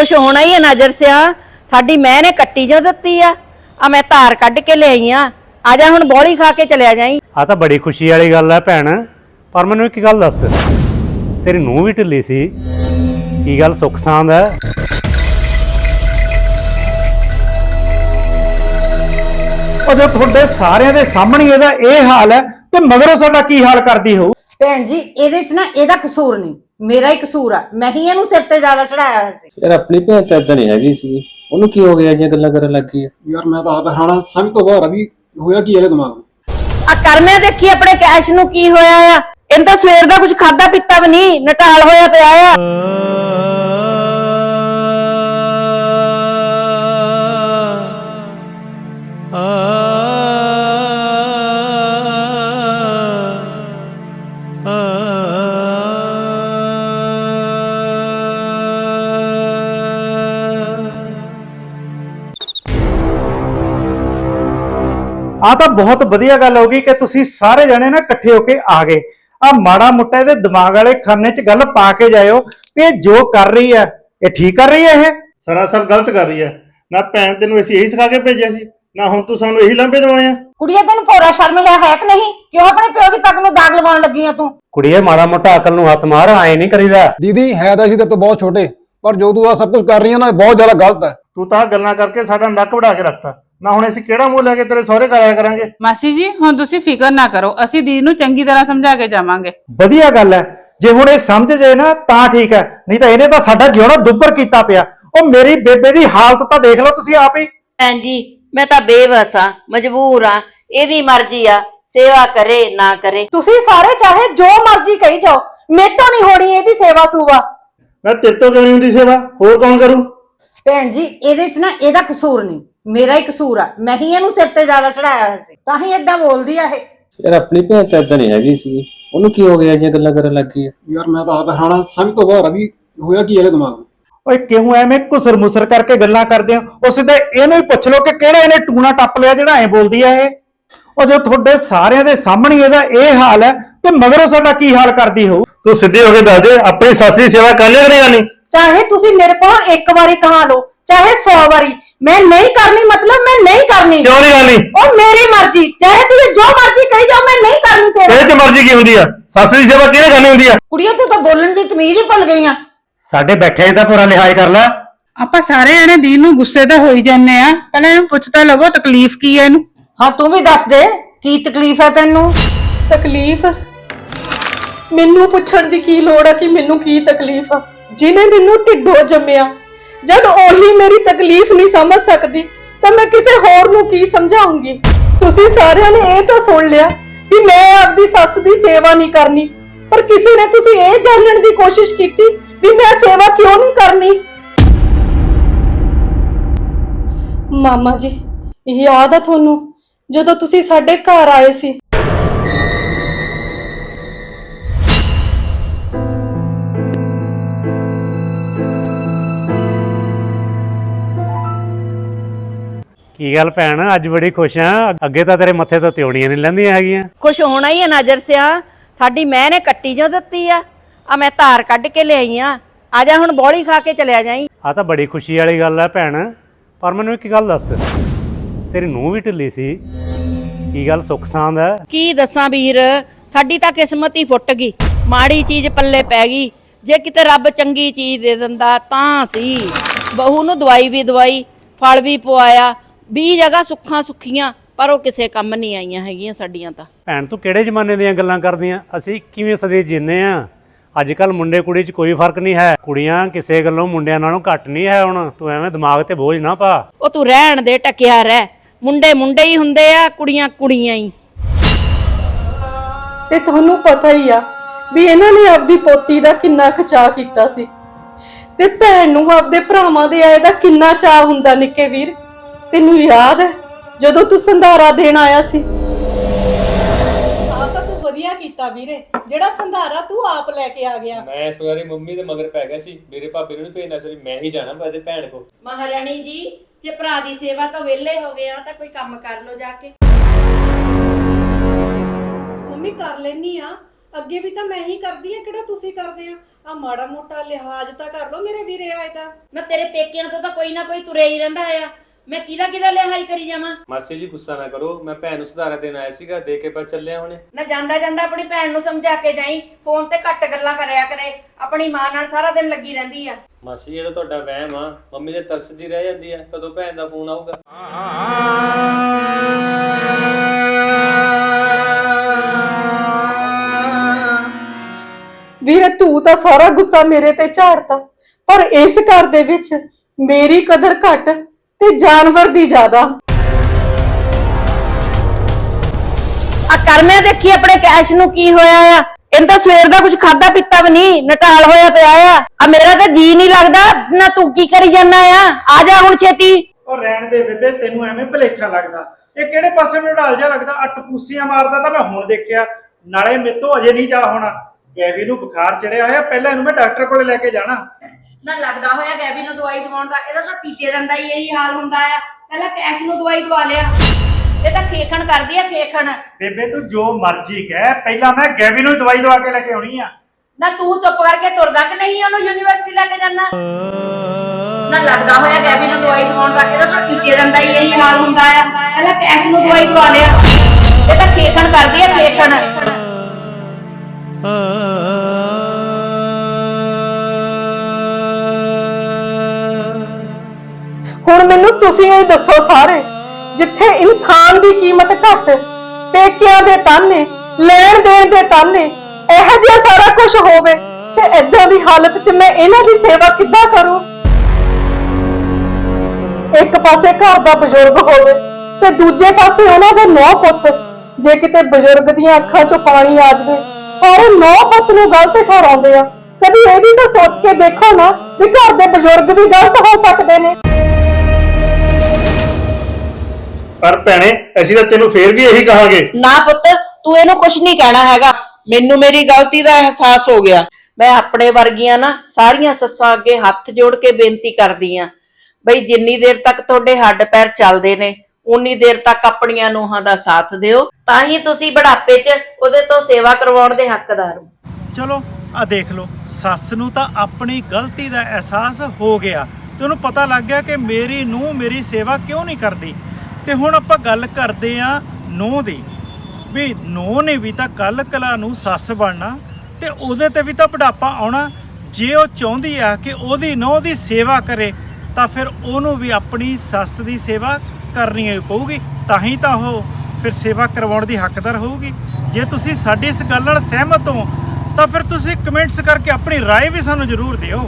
ਕੁਛ ਹੋਣਾ ਹੀ ਹੈ ਨਜ਼ਰ ਸਿਆ। ਸਾਡੀ ਮੈਂ ਨੇ ਕੱਟੀ ਜੋ ਦਿੱਤੀ ਆ। ਆ ਮੈਂ ਧਾਰ ਕੱਢ ਕੇ ਲਿਆਈ ਆ। ਆ ਜਾ ਹੁਣ ਬੋਲੀ ਖਾ ਕੇ ਚਲਿਆ ਜਾਈ। ਆ ਤਾਂ ਬੜੀ ਖੁਸ਼ੀ ਵਾਲੀ ਗੱਲ ਹੈ ਭੈਣ। ਪਰ ਮੈਨੂੰ ਇੱਕ ਗੱਲ ਦੱਸ। ਤੇਰੀ ਨੂੰਹ ਵੀ ਢਿੱਲੀ ਸੀ। ਕੀ ਗੱਲ ਸੁੱਖ ਸਾਂਦ ਹੈ ਉਹ ਜੋ ਤੁਹਾਡੇ ਸਾਰਿਆਂ ਦੇ ਸਾਹਮਣੇ ਇਹਦਾ ਇਹ ਹਾਲ ਹੈ ਤੇ ਮਗਰੋਂ ਸਾਡਾ ਕੀ ਹਾਲ ਕਰਦੀ ਹੋਊ? ਭੈਣ ਜੀ ਇਹਦੇ 'ਚ ਨਾ ਇਹਦਾ ਕਸੂਰ ਨਹੀਂ। ਮੇਰਾ ਹੀ ਕਸੂਰ ਆ। ਮੈਂ ਹੀ ਇਹਨੂੰ ਸਿਰ ਤੇ ਜ਼ਿਆਦਾ ਚੜਾਇਆ ਹੋਇਆ ਸੀ। ਯਾਰ ਆਪਣੀ ਭੈਣ ਤਾਂ ਇਦਾਂ ਨਹੀਂ ਹੈਗੀ ਸੀ। ਉਹਨੂੰ ਕੀ ਹੋ ਗਿਆ ਜਿਹੀਆਂ ਗੱਲਾਂ ਕਰਨ ਲੱਗ ਗਈ ਆ? ਯਾਰ ਮੈਂ ਤਾਂ ਆਪ ਹੈਰਾਨਾ ਸਮਝ ਤੋਂ ਬਾਹਰ ਆ ਵੀ ਹੋਇਆ ਕੀ ਇਹਦੇ ਦਿਮਾਗ ਨੂੰ? ਆ ਕਰਮਿਆ ਦੇਖੀ ਆਪਣੇ ਕੈਸ਼ ਨੂੰ ਕੀ ਹੋਇਆ ਆ? ਇਹਨੂੰ ਤਾਂ ਸਵੇਰ ਦਾ ਕੁਝ ਖਾਦਾ ਪੀਤਾ ਵੀ ਨਹੀਂ ਨਟਾਲ ਹੋਇਆ ਪਿਆ ਆ। ਆ ਤਾਂ ਬਹੁਤ ਵਧੀਆ ਗੱਲ ਹੋ ਗਈ ਕਿ ਤੁਸੀਂ ਸਾਰੇ ਜਣੇ ਨਾ ਇਕੱਠੇ ਹੋ ਕੇ ਆ ਗਏ। ਆ ਮਾੜਾ ਮੁੱਟਾ ਇਹਦੇ ਦਿਮਾਗ ਵਾਲੇ ਖਾਨੇ 'ਚ ਗੱਲ ਪਾ ਕੇ ਜਾਇਓ ਕਿ ਜੋ ਕਰ ਰਹੀ ਹੈ ਇਹ ਠੀਕ ਕਰ ਰਹੀ ਹੈ ਇਹ? ਸਰਾਸਰ ਗਲਤ ਕਰ ਰਹੀ ਹੈ। ਨਾ ਭੈਣ ਤੈਨੂੰ ਅਸੀਂ ਇਹੀ ਸਿਖਾ ਕੇ ਭੇਜਿਆ ਸੀ ਨਾ ਹੁਣ ਤੂੰ ਸਾਨੂੰ ਇਹੀ ਲਾਂਭੇ ਦਿਵਾਉਣੇ ਆ ਕੁੜੀਏ ਤੈਨੂੰ ਭੋਰਾ ਸ਼ਰਮ ਲਿਆ ਹੈ ਕਿ ਨਹੀਂ? ਕਿਉਂ ਆਪਣੇ ਪਿਓ ਦੀ ਪੱਗ ਨੂੰ ਦਾਗ ਲਵਾਉਣ ਲੱਗੀ ਆ ਤੂੰ? ਕੁੜੀਏ ਮਾੜਾ ਮੋਟਾ ਅਕਲ ਨੂੰ ਹੱਥ ਮਾਰ ਐ ਨਹੀਂ ਕਰੀਦਾ। ਦੀਦੀ ਹੈ ਤਾਂ ਅਸੀਂ ਤੇਰੇ ਤੋਂ ਬਹੁਤ ਛੋਟੇ ਪਰ ਜੋ ਤੂੰ ਆ ਸਭ ਕੁਝ ਕਰ ਰਹੀ ਹੈ ਨਾ ਇਹ ਬਹੁਤ ਜ਼ਿਆਦਾ ਗਲਤ ਹੈ। ਤੂੰ ਤਾਂ ਆਹ ਗੱਲਾਂ ਕਰਕੇ ਸਾਡਾ ਨੱਕ ਵੜਾ ਕੇ ਰੱਖਤਾ। ਨਾ ਹੁਣ ਅਸੀਂ ਕਿਹੜਾ ਮੂੰਹ ਲੈ ਕੇ ਤੇਰੇ ਸਹੁਰੇ ਘਰ ਆਇਆ ਕਰਾਂਗੇ? ਮਾਸੀ ਜੀ ਹੁਣ ਤੁਸੀਂ ਫਿਕਰ ਨਾ ਕਰੋ ਅਸੀਂ ਦੀਦੀ ਨੂੰ ਚੰਗੀ ਤਰ੍ਹਾਂ ਸਮਝਾ ਕੇ ਜਾਵਾਂਗੇ। ਵਧੀਆ ਗੱਲ ਹੈ। ਜੇ ਹੁਣ ਇਹ ਸਮਝ ਜੇ ਨਾ ਤਾਂ ਠੀਕ ਹੈ। ਨਹੀਂ ਤਾਂ ਇਹਨੇ ਤਾਂ ਸਾਡਾ ਜਿਉਣਾ ਦੁੱਬਰ ਕੀਤਾ ਪਿਆ। ਉਹ ਮੇਰੀ ਬੇਬੇ ਦੀ ਹਾਲਤ ਤਾਂ ਦੇਖ ਲਓ ਤੁਸੀਂ ਆਪ ਹੀ। ਭੈਣ ਜੀ ਮੈਂ ਤਾਂ ਬੇਵਸ ਆ ਮਜਬੂਰ ਆ ਇਹਦੀ ਮਰਜ਼ੀ ਆ ਸੇਵਾ ਕਰੇ ਨਾ ਕਰੇ। ਤੁਸੀਂ ਸਾਰੇ ਚਾਹੇ ਜੋ ਮਰਜ਼ੀ ਕਹੀ ਜਾਓ ਮੇਤੋਂ ਨਹੀਂ ਹੋਣੀ ਇਹਦੀ ਸੇਵਾ ਸੂਵਾ। ਮੈਂ ਤੇਰੇ ਤੋਂ ਕਿਉਂ ਨਹੀਂ ਹੁੰਦੀ ਸੇਵਾ? ਹੋਰ ਕੌਣ ਕਰੂ? ਭੈਣ ਜੀ ਇਹਦੇ 'ਚ ਨਾ ਇਹਦਾ ਕਸੂਰ ਨਹੀਂ। ਮੇਰਾ ਹੀ ਕਸੂਰ ਆ। ਮੈਂ ਹੀ ਇਹਨੂੰ ਸਿਰ ਤੇ ਜ਼ਿਆਦਾ ਚੜਾਇਆ ਹੋਇਆ ਸੀ। ਤਾਂ ਹੀ ਏਦਾਂ ਬੋਲਦੀ ਆ ਇਹ। ਯਾਰ ਆਪਣੀ ਭੈਣ ਤਾਂ ਇਦਾਂ ਨਹੀਂ ਹੈਗੀ ਸੀ। ਉਹਨੂੰ ਕੀ ਹੋ ਗਿਆ ਜਿਹੀਆਂ ਗੱਲਾਂ ਕਰਨ ਲੱਗ ਗਈ ਯਾਰ ਮੈਂ ਤਾਂ ਆਪ ਹੈਰਾਨਾ ਸਮਝ ਤੋਂ ਬਾਹਰ ਆ ਵੀ ਹੋਇਆ ਕੀ ਇਹਦੇ ਦਿਮਾਗ ਨੂੰ ਓਏ ਕਿਉਂ ਐਵੇਂ ਘੁਸਰ ਮੁਸਰ ਕਰਕੇ ਗੱਲਾਂ ਕਰਦੇ ਹੋ? ਉਹ ਸਿੱਧਾ ਇਹਨੂੰ ਹੀ ਪੁੱਛ ਲਓ ਕਿ ਕਿਹੜਾ ਇਹਨੇ ਟੂਣਾ ਟੱਪ ਲਿਆ ਜਿਹੜਾ ਐ ਬੋਲਦੀ ਆ ਇਹ? ਉਹ ਜੋ ਤੁਹਾਡੇ ਸਾਰਿਆਂ ਦੇ ਸਾਹਮਣੇ ਇਹਦਾ ਇਹ ਹਾਲ ਹੈ ਤੇ ਮਗਰੋਂ ਸਾਡਾ ਕੀ ਹਾਲ ਕਰਦੀ ਹੋਊ? ਤੂੰ ਸਿੱਧੀ ਹੋ ਕੇ ਦੱਸ ਦੇ ਆਪਣੀ ਸੱਸ ਦੀ ਸੇਵਾ ਕਰ ਲਿਆ ਕਰੇਗਾ ਨਹੀਂ? ਚਾਹੇ ਤੁਸੀਂ ਮੇਰੇ ਕੋਲ ਇੱਕ ਵਾਰੀ ਕਹਾ ਲਓ ਚਾਹੇ 100 ਵਾਰੀ। ਮੈਂ ਨਹੀਂ ਕਰਨੀ ਮਤਲਬ ਮੈਂ ਨਹੀਂ ਕਰਨੀ। ਕਿਉਂ ਨਹੀਂ ਕਰਨੀ? ਉਹ ਮੇਰੀ ਮਰਜ਼ੀ ਚਾਹੇ ਤੁਸੀਂ ਜੋ ਮਰਜ਼ੀ ਕਹੀ ਜਾਓ ਮੈਂ ਨਹੀਂ ਕਰਨੀ ਤੇਰੇ ਚ ਮਰਜ਼ੀ ਕੀ ਹੁੰਦੀ ਆ? ਸੱਸ ਦੀ ਸੇਵਾ ਕਿਹਨੇ ਕਰਨੀ ਹੁੰਦੀ ਆ? ਕੁੜੀਆਂ ਤੂੰ ਤਾਂ ਬੋਲਣ ਦੀ ਤਮੀਜ਼ ਹੀ ਭੁੱਲ ਗਈਆਂ ਸਾਡੇ ਬੈਠੇ ਦਾ ਪੂਰਾ ਲਿਹਾਜ਼ ਕਰ ਲੈ। ਆਪਾਂ ਸਾਰੇ ਜਣੇ ਦੀਦੀ ਨੂੰ ਗੁੱਸੇ ਤਾਂ ਹੋਈ ਜਾਂਦੇ ਆ। ਪਹਿਲਾਂ ਇਹਨੂੰ ਪੁੱਛ ਤਾਂ ਲਵੋ ਤਕਲੀਫ ਕੀ ਹੈ ਇਹਨੂੰ? ਹਾਂ ਤੂੰ ਵੀ ਦੱਸ ਦੇ ਕੀ ਤਕਲੀਫ ਹੈ ਤੈਨੂੰ? ਤਕਲੀਫ? ਮੈਨੂੰ ਪੁੱਛਣ ਦੀ ਕੀ ਲੋੜ ਆ ਕਿ ਮੈਨੂੰ ਕੀ ਤਕਲੀਫ ਆ? ਜਿਨੇ ਮੈਨੂੰ ਢਿੱਡੋਂ ਜੰਮਿਆ ਜਦ ਉਹੀ ਮੇਰੀ ਤਕਲੀਫ ਨਹੀਂ ਸਮਝ ਸਕਦੀ, ਤਾਂ ਮੈਂ ਕਿਸੇ ਹੋਰ ਨੂੰ ਕੀ ਸਮਝਾਉਂਗੀ? ਤੁਸੀਂ ਸਾਰਿਆਂ ਨੇ ਇਹ ਤਾਂ ਸੁਣ ਲਿਆ ਕਿ ਮੈਂ ਆਪਦੀ ਸੱਸ ਦੀ ਸੇਵਾ ਨਹੀਂ ਕਰਨੀ, ਪਰ ਕਿਸੇ ਨੇ ਤੁਸੀਂ ਇਹ ਜਾਣਨ ਦੀ ਕੋਸ਼ਿਸ਼ ਕੀਤੀ ਵੀ ਮੈਂ ਸੇਵਾ ਕਿਉਂ ਨਹੀਂ ਕਰਨੀ? ਮਾਮਾ ਜੀ, ਯਾਦ ਆ ਤੁਹਾਨੂੰ, ਜਦੋਂ ਤੁਸੀਂ ਸਾਡੇ ਘਰ ਆਏ ਸੀ। ਕੀ ਗੱਲ ਭੈਣ? ਅੱਜ ਬੜੀ ਖੁਸ਼ ਆ। ਅੱਗੇ ਤਾਂ ਤੇਰੇ ਮੱਥੇ ਤੋਂ ਤਿਉੜੀਆਂ ਨਹੀਂ ਲੈਂਦੀਆਂ ਹੈਗੀਆਂ। ਕੁਛ ਹੋਣਾ ਹੀ ਹੈ ਨਜ਼ਰ ਸਿਆ। ਸਾਡੀ ਮੈਂ ਨੇ ਕੱਟੀ ਜੋ ਦਿੱਤੀ ਆ। ਆ ਮੈਂ ਧਾਰ ਕੱਢ ਕੇ ਲਿਆਈ ਆ। ਆ ਜਾ ਹੁਣ ਬੋਲੀ ਖਾ ਕੇ ਚਲਿਆ ਜਾਈ। ਆ ਤਾਂ ਬੜੀ ਖੁਸ਼ੀ ਵਾਲੀ ਗੱਲ ਹੈ ਭੈਣ। ਪਰ ਮੈਨੂੰ ਇੱਕ ਗੱਲ ਦੱਸ। ਤੇਰੀ ਨੂੰਹ ਵੀ ਢਿੱਲੀ ਸੀ। ਕੀ ਗੱਲ ਸੁੱਖ ਸਾਂਦ ਹੈ ਕੀ ਦੱਸਾਂ ਵੀਰ? ਸਾਡੀ ਤਾਂ ਕਿਸਮਤ ਹੀ ਫੁੱਟ ਗਈ। ਮਾੜੀ ਚੀਜ਼ ਪੱਲੇ ਪੈ ਗਈ। ਜੇ ਕਿਤੇ ਰੱਬ ਚੰਗੀ ਚੀਜ਼ ਦੇ ਦਿੰਦਾ ਤਾਂ ਸੀ। ਬਹੂ ਨੂੰ ਦਵਾਈ ਵੀ ਦਵਾਈ ਫਲ ਵੀ ਪਵਾਇਆ। 20 ਜਗ੍ਹਾ ਸੁੱਖਾਂ ਸੁੱਖੀਆਂ ਪਰ ਉਹ ਕਿਸੇ ਕੰਮ ਨਹੀਂ ਆਈਆਂ ਹੈਗੀਆਂ ਸਾਡੀਆਂ ਤਾਂ। ਭੈਣ ਤੂੰ ਕਿਹੜੇ ਜ਼ਮਾਨੇ ਦੀਆਂ ਗੱਲਾਂ ਕਰਦੀਆਂ? ਅਸੀਂ ਕਿਵੇਂ ਸਦੇ ਜੀਨੇ ਆ? ਅੱਜ ਕੱਲ ਮੁੰਡੇ ਕੁੜੀ 'ਚ ਕੋਈ ਫ਼ਰਕ ਨਹੀਂ ਹੈ। ਕੁੜੀਆਂ ਕਿਸੇ ਗੱਲੋਂ ਮੁੰਡਿਆਂ ਨਾਲੋਂ ਘੱਟ ਨਹੀਂ ਹੈ ਹੁਣ। ਤੂੰ ਐਵੇਂ ਦਿਮਾਗ ਤੇ ਬੋਝ ਨਾ ਪਾ। ਉਹ ਤੂੰ ਰਹਿਣ ਦੇ ਟਕਿਆ ਰਹਿ। ਮੁੰਡੇ ਮੁੰਡੇ ਹੀ ਹੁੰਦੇ ਆ ਕੁੜੀਆਂ ਕੁੜੀਆਂ ਹੀ। ਤੇ ਤੁਹਾਨੂੰ ਪਤਾ ਹੀ ਆ ਵੀ ਇਹਨਾਂ ਨੇ ਆਪਦੀ ਪੋਤੀ ਦਾ ਕਿੰਨਾ ਖਚਾ ਕੀਤਾ ਸੀ। ਤੇ ਭੈਣ ਨੂੰ ਆਪਦੇ ਭਰਾਵਾਂ ਦੇ ਆਏ ਦਾ ਕਿੰਨਾ ਚਾਹ ਹੁੰਦਾ ਨਿੱਕੇ ਵੀਰ? ਤੈਨੂੰ ਯਾਦ ਹੈ ਜਦੋਂ ਤੂੰ ਸੰਧਾਰਾ ਦੇਣ ਆਇਆ ਸੀ? ਆ ਤਾਂ ਤੂੰ ਵਧੀਆ ਕੀਤਾ ਵੀਰੇ। ਜਿਹੜਾ ਸੰਧਾਰਾ ਤੂੰ ਆਪ ਲੈ ਕੇ ਆ ਗਿਆ। ਮੈਂ ਇਸ ਵਾਰੀ ਮੰਮੀ ਦੇ ਮਗਰ ਪੈ ਗਿਆ ਸੀ। ਮੇਰੇ ਭਾਬੀ ਨੂੰ ਨਹੀਂ ਭੇਜਣਾ ਸੀ ਮੈਂ ਹੀ ਜਾਣਾ ਮੈਂ ਭੈਣ ਕੋ ਮਹਾਰਾਣੀ ਜੀ ਜੇ ਭਰਾ ਦੀ ਸੇਵਾ ਤੋਂ ਵਿਹਲੇ ਹੋ ਗਏ ਆ ਤਾਂ ਕੋਈ ਕੰਮ ਕਰ ਲਓ ਜਾ ਕੇ। ਮੰਮੀ ਕਰ ਲੈਨੀ ਆ। ਅੱਗੇ ਵੀ ਤਾਂ ਮੈਂ ਹੀ ਕਰਦੀ ਆ ਕਿਹੜਾ ਤੁਸੀਂ ਕਰਦੇ ਆ? ਆ ਮਾੜਾ ਮੋਟਾ ਲਿਹਾਜ਼ ਤਾਂ ਕਰ ਲੋ ਮੇਰੇ ਵੀਰੇ ਆਏ ਦਾ ਨਾ ਤੇਰੇ ਪੇਕਿਆਂ ਤੋਂ ਤਾਂ ਕੋਈ ਨਾ ਕੋਈ ਤੁਰਿਆ ਹੀ ਰਹਿੰਦਾ ਆ। ਮੈਂ ਕਿਹਦਾ ਕਿਹਦਾ ਲਿਹਾਈ ਕਰੀ ਜਾਵਾਂ? ਮਾਸੀ ਜੀ ਗੁੱਸਾ ਨਾ ਕਰੋ ਮੈਂ ਭੈਣ ਨੂੰ ਸੁਧਾਰਾ ਦੇਣ ਆਇਆ ਸੀਗਾ ਦੇ ਕੇ ਬਸ ਚੱਲਿਆ ਹੁਣੇ। ਨਾ ਜਾਂਦਾ ਜਾਂਦਾ ਆਪਣੀ ਭੈਣ ਨੂੰ ਸਮਝਾ ਕੇ ਜਾਈ ਫੋਨ ਤੇ ਘੱਟ ਗੱਲਾਂ ਕਰਿਆ ਕਰੇ ਆਪਣੀ ਮਾਂ ਨਾਲ ਸਾਰਾ ਦਿਨ ਲੱਗੀ ਰਹਿੰਦੀ ਆ। ਮਾਸੀ ਇਹ ਤਾਂ ਤੁਹਾਡਾ ਵਹਿਮ ਆ ਮੰਮੀ ਦੇ ਤਰਸਦੀ ਰਹਿ ਜਾਂਦੀ ਆ ਕਦੋਂ ਭੈਣ ਦਾ ਫੋਨ ਆਊਗਾ? ਵੀਰੇ ਤੂੰ ਤਾਂ ਸਾਰਾ ਗੁੱਸਾ ਮੇਰੇ ਤੇ ਝਾੜਤਾ ਪਰ ਇਸ ਘਰ ਦੇ ਵਿੱਚ ਮੇਰੀ ਕਦਰ ਘੱਟ ਤੇ ਜਾਨਵਰ ਦੀ ਜ਼ਿਆਦਾ। ਆ ਕਰਮਿਆ ਦੇਖੀ ਆਪਣੇ ਕੈਸ਼ ਨੂੰ ਕੀ ਹੋਇਆ ਆ? ਇਹਨੂੰ ਤਾਂ ਸਵੇਰ ਦਾ ਕੁਝ ਖਾਦਾ ਪੀਤਾ ਵੀ ਨਹੀਂ ਨਟਾਲ ਹੋਇਆ ਪਿਆ ਆ। ਆ ਮੇਰਾ ਤਾਂ ਜੀ ਨਹੀਂ ਲੱਗਦਾ ਨਾ ਤੂੰ ਕੀ ਕਰੀ ਜਾਂਦਾ ਆ? ਆ ਜਾ ਹੁਣ ਛੇਤੀ। ਉਹ ਰਹਿਣ ਦੇ ਬੇਬੇ ਤੈਨੂੰ ਐਵੇਂ ਭਲੇਖਾ ਲੱਗਦਾ। ਇਹ ਕਿਹੜੇ ਪਾਸੇ ਨੂੰ ਢਾਲ ਜਾ ਲੱਗਦਾ? ਅੱਟ ਪੂਸੀਆਂ ਮਾਰਦਾ ਤਾਂ ਮੈਂ ਹੁਣ ਦੇਖਿਆ। ਨਾਲੇ ਮੇਤੋਂ ਅਜੇ ਨਹੀਂ ਜਾ ਹੋਣਾ। ਗੈਵੀ ਨੂੰ ਬੁਖਾਰ ਚੜਿਆ ਹੋਇਆ ਪਹਿਲਾਂ ਇਹਨੂੰ ਮੈਂ ਡਾਕਟਰ ਕੋਲੇ ਲੈ ਕੇ ਜਾਣਾ। ਨਾ ਲੱਗਦਾ ਹੋਇਆ ਗੈਬੀ ਨੂੰ ਦਵਾਈ ਦਵਾਉਣ ਦਾ ਇਹਦਾ ਤਾਂ ਤੀਜੇ ਦਿਨ ਦਾ ਹੀ ਇਹੀ ਹਾਲ ਹੁੰਦਾ ਆ। ਪਹਿਲਾਂ ਕੈਸ਼ ਨੂੰ ਦਵਾਈ ਦਵਾ ਲਿਆ। ਇਹ ਤਾਂ ਖੇਖਣ ਕਰਦੀ ਆ ਖੇਖਣ। ਬੇਬੇ ਤੂੰ ਜੋ ਮਰਜ਼ੀ ਕਹਿ ਪਹਿਲਾਂ ਮੈਂ ਗੈਵੀ ਨੂੰ ਦਵਾਈ ਦਵਾ ਕੇ ਲੈ ਕੇ ਆਉਣੀ ਆ। ਨਾ ਤੂੰ ਚੁੱਪ ਕਰਕੇ ਤੁਰਦਾ ਕਿ ਨਹੀਂ ਉਹਨੂੰ ਯੂਨੀਵਰਸਿਟੀ ਲੈ ਕੇ ਜਾਣਾ? ਨਾ ਲੱਗਦਾ ਹੋਇਆ ਗੈਬੀ ਨੂੰ ਦਵਾਈ ਦਵਾਉਣ ਦਾ ਇਹਦਾ ਤਾਂ ਤੀਜੇ ਦਿਨ ਦਾ ਹੀ ਇਹੀ ਹਾਲ ਹੁੰਦਾ ਆ। ਪਹਿਲਾਂ ਕੈਸ਼ ਨੂੰ ਦਵਾਈ ਦਵਾ ਲਿਆ। ਇਹ ਤਾਂ ਖੇਖਣ ਕਰਦੀ ਆ ਖੇਖਣ। ਹੁਣ ਮੈਨੂੰ ਤੁਸੀਂ ਇਹ ਦੱਸੋ ਸਾਰੇ, ਜਿੱਥੇ ਇਨਸਾਨ ਦੀ ਕੀਮਤ ਘੱਟ, ਪੇਕਿਆਂ ਦੇ ਤਾਨੇ, ਲੈਣ ਦੇਣ ਦੇ ਤਾਨੇ, ਇਹੋ ਜਿਹਾ ਸਾਰਾ ਕੁਝ ਹੋਵੇ, ਤੇ ਐਦਾਂ ਦੀ ਹਾਲਤ 'ਚ ਮੈਂ ਇਹਨਾਂ ਦੀ ਸੇਵਾ ਕਿੱਦਾਂ ਕਰੂੰ? ਇੱਕ ਪਾਸੇ ਘਰ ਦਾ ਬਜ਼ੁਰਗ ਹੋਵੇ, ਤੇ ਦੂਜੇ ਪਾਸੇ ਉਹਨਾਂ ਦੇ ਨੌ ਪੁੱਤ, ਜੇ ਕਿਤੇ ਬਜ਼ੁਰਗ ਦੀਆਂ ਅੱਖਾਂ 'ਚੋਂ ਪਾਣੀ ਆ ਜਾਵੇ ਸਾਰੇ ਨੌ ਪੁੱਤ ਨੂੰ ਗਲਤ ਠਹਿਰਾਉਂਦੇ ਆ। ਕਦੀ ਇਹ ਵੀ ਤਾਂ ਸੋਚ ਕੇ ਦੇਖੋ ਨਾ ਵੀ ਘਰ ਦੇ ਬਜ਼ੁਰਗ ਵੀ ਗਲਤ ਹੋ ਸਕਦੇ ਨੇ। ਪਰ ਭੈਣੇ ਅਸੀਂ ਤਾਂ ਤੈਨੂੰ ਫੇਰ ਵੀ ਇਹੀ ਕਹਾਂਗੇ। ਨਾ ਪੁੱਤ ਤੂੰ ਇਹਨੂੰ ਕੁਝ ਨਹੀਂ ਕਹਿਣਾ ਹੈਗਾ। ਮੈਨੂੰ ਮੇਰੀ ਗਲਤੀ ਦਾ ਅਹਿਸਾਸ ਹੋ ਗਿਆ। ਮੈਂ ਆਪਣੇ ਵਰਗੀਆਂ ਨਾ ਸਾਰੀਆਂ ਸੱਸਾਂ ਅੱਗੇ ਹੱਥ ਜੋੜ ਕੇ ਬੇਨਤੀ ਕਰਦੀ ਆ। ਬਈ ਜਿੰਨੀ ਦੇਰ ਤੱਕ ਤੁਹਾਡੇ ਹੱਡ ਪੈਰ ਚੱਲਦੇ ਨੇ ਉਨੀ ਦੇਰ ਤੱਕ ਆਪਣੀਆਂ ਨੂੰਹਾਂ ਦਾ ਸਾਥ ਦਿਓ, ਤਾਂ ਹੀ ਤੁਸੀਂ ਬੁਢਾਪੇ 'ਚ ਉਹਦੇ ਤੋਂ ਸੇਵਾ ਕਰਵਾਉਣ ਦੇ ਹੱਕਦਾਰ ਹੋ। ਚਲੋ ਆ ਦੇਖ ਲਓ, ਸੱਸ ਨੂੰ ਤਾਂ ਆਪਣੀ ਗਲਤੀ ਦਾ ਅਹਿਸਾਸ ਹੋ ਗਿਆ। ਤੇ ਉਹਨੂੰ ਪਤਾ ਲੱਗ ਗਿਆ ਕਿ ਮੇਰੀ ਨੂੰ ਮੇਰੀ ਸੇਵਾ ਕਿਉਂ ਨਹੀਂ ਕਰਦੀ। ਤੇ ਹੁਣ ਆਪਾਂ ਗੱਲ ਕਰਦੇ ਆ ਨੂੰਹ ਦੀ। ਵੀ ਨੂੰਹ ਨੇ ਵੀ ਤਾਂ ਕੱਲ ਕਲਾ ਨੂੰ ਸੱਸ ਬਣਨਾ, ਤੇ ਉਹਦੇ ਤੇ ਵੀ ਤਾਂ ਬੁਢਾਪਾ ਆਉਣਾ। ਜੇ ਉਹ ਚਾਹੁੰਦੀ ਆ ਕਿ ਉਹਦੀ ਨੂੰਹ ਦੀ ਸੇਵਾ ਕਰੇ, ਤਾਂ ਫਿਰ ਉਹਨੂੰ ਵੀ ਆਪਣੀ ਸੱਸ ਦੀ ਸੇਵਾ ਕਰਨੀ ਹੀ ਪਊਗੀ ਤਾਂ ਹੀ ਤਾਂ ਉਹ ਫਿਰ ਸੇਵਾ ਕਰਵਾਉਣ ਦੀ ਹੱਕਦਾਰ ਹੋਊਗੀ ਜੇ ਤੁਸੀਂ ਸਾਡੀ ਇਸ ਗੱਲ ਨਾਲ ਸਹਿਮਤ ਹੋ ਤਾਂ ਫਿਰ ਤੁਸੀਂ ਕਮੈਂਟਸ ਕਰਕੇ ਆਪਣੀ رائے ਵੀ ਸਾਨੂੰ ਜ਼ਰੂਰ ਦਿਓ